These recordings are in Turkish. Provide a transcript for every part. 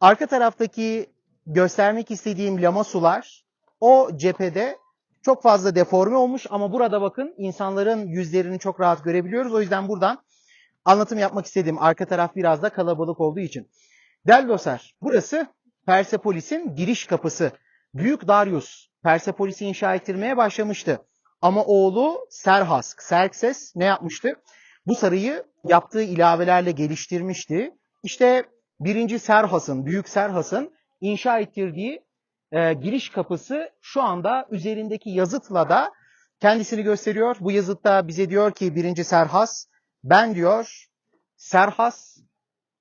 Arka taraftaki göstermek istediğim lama sular o cephede çok fazla deforme olmuş ama burada bakın insanların yüzlerini çok rahat görebiliyoruz. O yüzden buradan anlatım yapmak istedim. Arka taraf biraz da kalabalık olduğu için. Değerli dostlar, burası Persepolis'in giriş kapısı. Büyük Darius Persepolis'i inşa ettirmeye başlamıştı. Ama oğlu Serhask, Xerxes ne yapmıştı? Bu sarayı yaptığı ilavelerle geliştirmişti. İşte birinci Serhas'ın, Büyük Serhas'ın inşa ettirdiği e, giriş kapısı şu anda üzerindeki yazıtla da kendisini gösteriyor. Bu yazıtta bize diyor ki birinci Serhas, ben diyor Serhas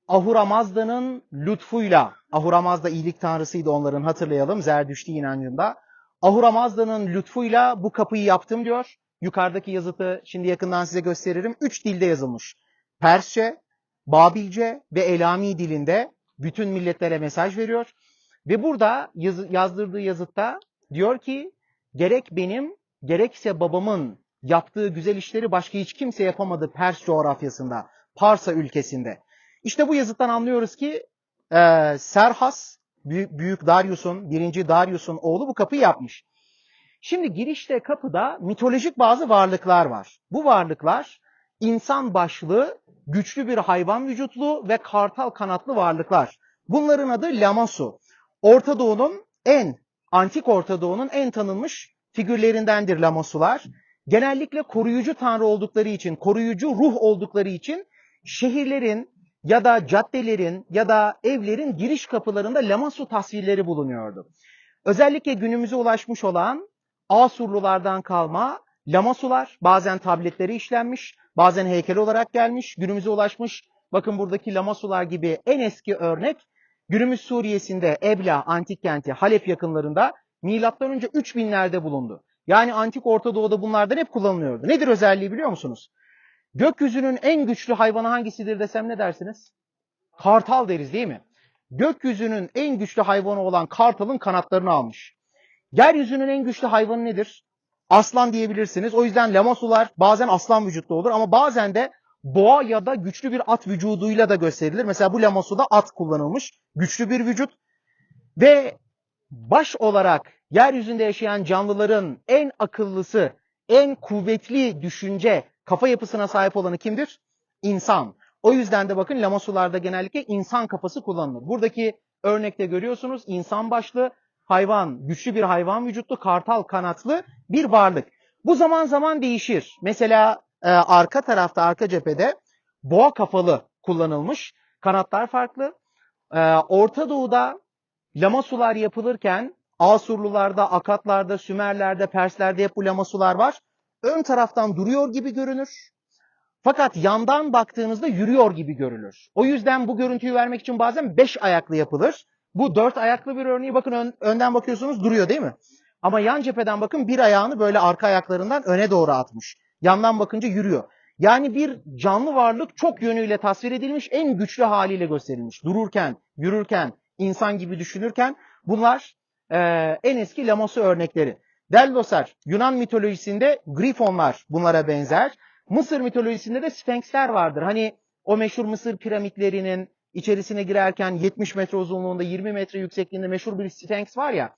Ahura Mazda'nın lütfuyla, Ahura Mazda iyilik tanrısıydı onların hatırlayalım Zerdüşti inancında. Ahura Mazda'nın lütfuyla bu kapıyı yaptım diyor. Yukarıdaki yazıtı şimdi yakından size gösteririm. Üç dilde yazılmış. Persçe, Babilce ve Elami dilinde bütün milletlere mesaj veriyor. Ve burada yazı- yazdırdığı yazıtta diyor ki gerek benim gerekse babamın yaptığı güzel işleri başka hiç kimse yapamadı Pers coğrafyasında, Parsa ülkesinde. İşte bu yazıttan anlıyoruz ki e, Serhas, Büyük, Büyük Darius'un, birinci Darius'un oğlu bu kapıyı yapmış. Şimdi girişte kapıda mitolojik bazı varlıklar var. Bu varlıklar insan başlı, güçlü bir hayvan vücutlu ve kartal kanatlı varlıklar. Bunların adı Lamasu. Orta Doğu'nun en, antik Orta Doğu'nun en tanınmış figürlerindendir Lamasular. Genellikle koruyucu tanrı oldukları için, koruyucu ruh oldukları için şehirlerin ya da caddelerin ya da evlerin giriş kapılarında Lamasu tasvirleri bulunuyordu. Özellikle günümüze ulaşmış olan Asurlulardan kalma Lamasular bazen tabletleri işlenmiş, bazen heykel olarak gelmiş, günümüze ulaşmış. Bakın buradaki Lamasular gibi en eski örnek günümüz Suriye'sinde Ebla antik kenti Halep yakınlarında milattan önce 3000'lerde bulundu. Yani antik Orta Doğu'da bunlardan hep kullanılıyordu. Nedir özelliği biliyor musunuz? Gökyüzünün en güçlü hayvanı hangisidir desem ne dersiniz? Kartal deriz değil mi? Gökyüzünün en güçlü hayvanı olan kartalın kanatlarını almış. Yeryüzünün en güçlü hayvanı nedir? Aslan diyebilirsiniz. O yüzden lamasular bazen aslan vücutlu olur ama bazen de boğa ya da güçlü bir at vücuduyla da gösterilir. Mesela bu lamasuda at kullanılmış. Güçlü bir vücut. Ve baş olarak yeryüzünde yaşayan canlıların en akıllısı, en kuvvetli düşünce, kafa yapısına sahip olanı kimdir? İnsan. O yüzden de bakın lamasularda genellikle insan kafası kullanılır. Buradaki örnekte görüyorsunuz insan başlı hayvan, güçlü bir hayvan vücutlu, kartal kanatlı bir varlık. Bu zaman zaman değişir. Mesela e, arka tarafta, arka cephede boğa kafalı kullanılmış. Kanatlar farklı. E, Orta Doğu'da lamasular yapılırken Asurlularda, Akatlarda, Sümerlerde, Perslerde hep bu lamasular var. Ön taraftan duruyor gibi görünür. Fakat yandan baktığınızda yürüyor gibi görülür. O yüzden bu görüntüyü vermek için bazen beş ayaklı yapılır. Bu dört ayaklı bir örneği bakın ön- önden bakıyorsunuz duruyor değil mi? Ama yan cepheden bakın bir ayağını böyle arka ayaklarından öne doğru atmış. Yandan bakınca yürüyor. Yani bir canlı varlık çok yönüyle tasvir edilmiş, en güçlü haliyle gösterilmiş. Dururken, yürürken, insan gibi düşünürken bunlar eee, en eski Lamosu örnekleri. Dostlar, Yunan mitolojisinde grifonlar bunlara benzer. Mısır mitolojisinde de Sphinxler vardır. Hani o meşhur Mısır piramitlerinin içerisine girerken 70 metre uzunluğunda 20 metre yüksekliğinde meşhur bir Sphinx var ya.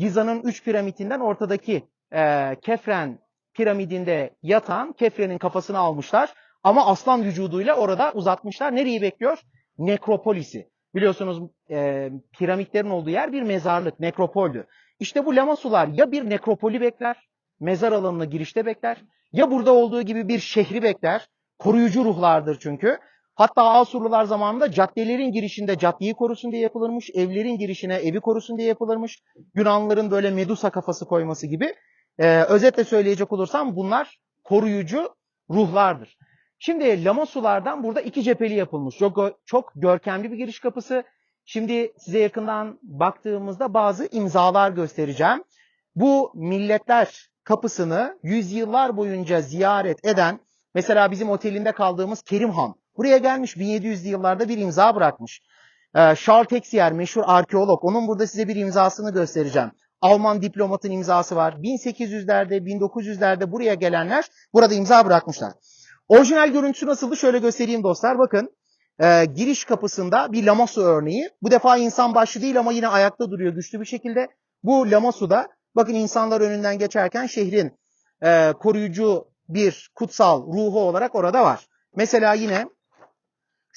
Giza'nın 3 piramitinden ortadaki e, Kefren piramidinde yatan Kefren'in kafasını almışlar. Ama aslan vücuduyla orada uzatmışlar. Nereyi bekliyor? Nekropolisi. Biliyorsunuz e, piramitlerin olduğu yer bir mezarlık, nekropoldü. İşte bu Lamasular ya bir nekropoli bekler, mezar alanına girişte bekler, ya burada olduğu gibi bir şehri bekler, koruyucu ruhlardır çünkü. Hatta Asurlular zamanında caddelerin girişinde caddeyi korusun diye yapılırmış, evlerin girişine evi korusun diye yapılırmış. Yunanlıların böyle Medusa kafası koyması gibi. Ee, özetle söyleyecek olursam bunlar koruyucu ruhlardır. Şimdi Lamasulardan burada iki cepheli yapılmış. Çok, çok görkemli bir giriş kapısı. Şimdi size yakından baktığımızda bazı imzalar göstereceğim. Bu milletler kapısını yüzyıllar boyunca ziyaret eden, mesela bizim otelinde kaldığımız Kerim Han, buraya gelmiş 1700'lü yıllarda bir imza bırakmış. Ee, Charles Texier, meşhur arkeolog, onun burada size bir imzasını göstereceğim. Alman diplomatın imzası var. 1800'lerde, 1900'lerde buraya gelenler burada imza bırakmışlar. Orijinal görüntüsü nasıldı? Şöyle göstereyim dostlar. Bakın. e, giriş kapısında bir Lamasu örneği. Bu defa insan başlı değil ama yine ayakta duruyor güçlü bir şekilde. Bu Lamasu'da bakın insanlar önünden geçerken şehrin e, koruyucu bir kutsal ruhu olarak orada var. Mesela yine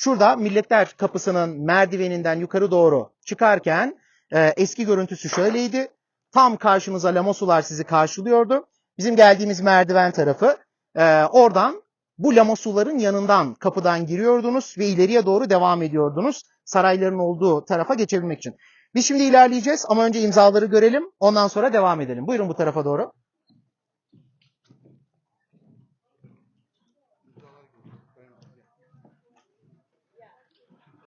şurada Milletler Kapısı'nın merdiveninden yukarı doğru çıkarken e, eski görüntüsü şöyleydi. Tam karşınıza Lamasular sizi karşılıyordu. Bizim geldiğimiz merdiven tarafı. e, oradan bu Lamasuların yanından kapıdan giriyordunuz ve ileriye doğru devam ediyordunuz. Sarayların olduğu tarafa geçebilmek için. Biz şimdi ilerleyeceğiz ama önce imzaları görelim. Ondan sonra devam edelim. Buyurun bu tarafa doğru.